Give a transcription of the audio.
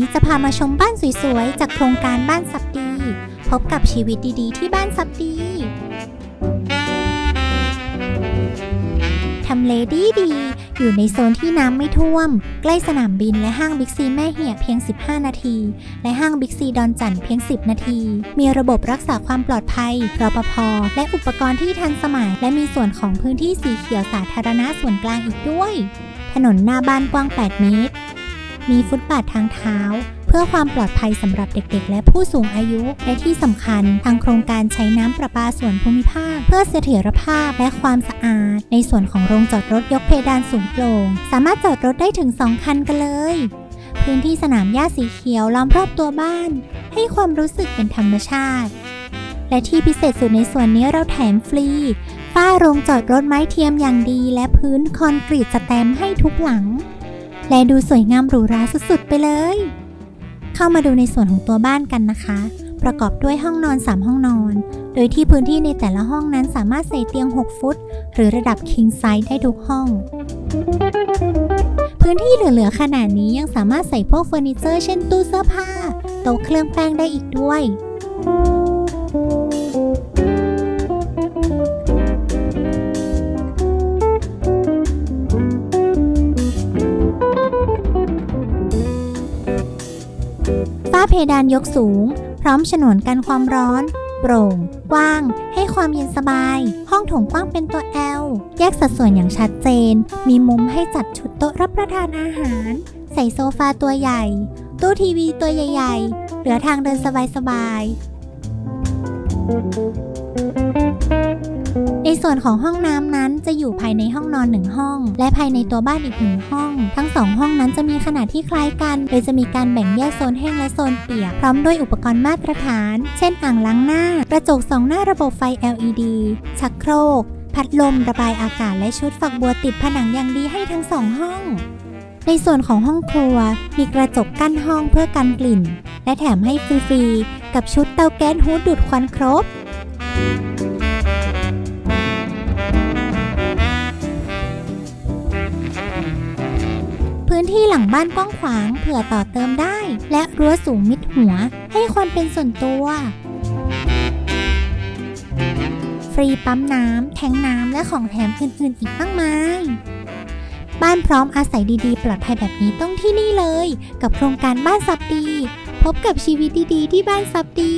นี้จะพามาชมบ้านสวยๆ จากโครงการบ้านสับดี พบกับชีวิตดีๆ ที่บ้านสับดีทำเลดีดีๆอยู่ในโซนที่น้ำไม่ท่วม ใกล้สนามบินและห้างบิ๊กซีแม่เหียเพียง 15 นาที และห้างบิ๊กซีดอนจันเพียง 10 นาที มีระบบรักษาความปลอดภัยรปภและอุปกรณ์ที่ทันสมัย และมีส่วนของพื้นที่สีเขียวสาธารณะส่วนกลางอีกด้วย ถนนหน้าบ้านกว้าง 8 เมตร มีฟุตบาททางเท้า เพื่อความปลอดภัยสำหรับเด็กๆ และผู้สูงอายุ และที่สำคัญทางโครงการใช้น้ำประปาส่วนภูมิภาค เพื่อเสถียรภาพและความสะอาด ในส่วนของโรงจอดรถยกเพดานสูงโปร่ง สามารถจอดรถได้ถึง 2 คันกันเลย พื้นที่สนามหญ้าสีเขียวล้อมรอบตัวบ้าน ให้ความรู้สึกเป็นธรรมชาติ และที่พิเศษสุดในส่วนนี้เราแถมฟรีฝ้าโรงจอดรถไม้เทียมอย่างดี และพื้นคอนกรีตสแตมให้ทุกหลัง และดูสวยงามหรูหราสุดๆไปเลย เข้ามาดูในส่วนของตัวบ้านกันนะคะ ประกอบด้วยห้องนอน 3 ห้องนอน โดยที่พื้นที่ในแต่ละห้องนั้นสามารถใส่เตียง 6 ฟุต หรือระดับ king size ได้ทุกห้อง พื้นที่เหลือๆขนาดนี้ยังสามารถใส่พวกเฟอร์นิเจอร์เช่นตู้เสื้อผ้าโต๊ะเครื่องแป้งได้อีกด้วยาเพดานยกสูง พร้อมฉนวนกันความร้อน โปร่ง กว้าง ให้ความเย็นสบาย ห้องโถงกว้างเป็นตัว L แยกสัดส่วนอย่างชัดเจน มีมุมให้จัดชุดโต๊ะรับประทานอาหาร ใส่โซฟาตัวใหญ่ ตู้ทีวีตัวใหญ่ ๆ เหลือทางเดินสบายๆ ในส่วนของห้องน้ำนั้นจะอยู่ภายในห้องนอนหนึ่งห้อง และภายในตัวบ้านอีกหนึ่งห้อง ทั้งสองห้องนั้นจะมีขนาดที่คล้ายกัน โดยจะมีการแบ่งแยกโซนแห้งและโซนเปียก พร้อมด้วยอุปกรณ์มาตรฐาน เช่นอ่างล้างหน้า กระจกสองหน้าระบบไฟ LED ชักโครก พัดลมระบายอากาศและชุดฝักบัวติดผนังอย่างดีให้ทั้งสองห้อง ในส่วนของห้องครัว มีกระจกกั้นห้องเพื่อกันกลิ่น และแถมให้ฟรีๆกับชุดเตาแก๊สฮูดดูดควันครบพื้น ที่หลังบ้านกว้างขวางเผื่อต่อเติมได้ และรั้วสูงมิดหัว ให้ความเป็นส่วนตัว ฟรีปั๊มน้ำแทงน้ำและของแถมอื่นๆอีกมากมายบ้านพร้อมอาศัยดีๆ ปลอดภัยแบบนี้ต้องที่นี่เลย กับโครงการบ้านซับดี พบกับชีวิตดีๆ ที่บ้านซับดี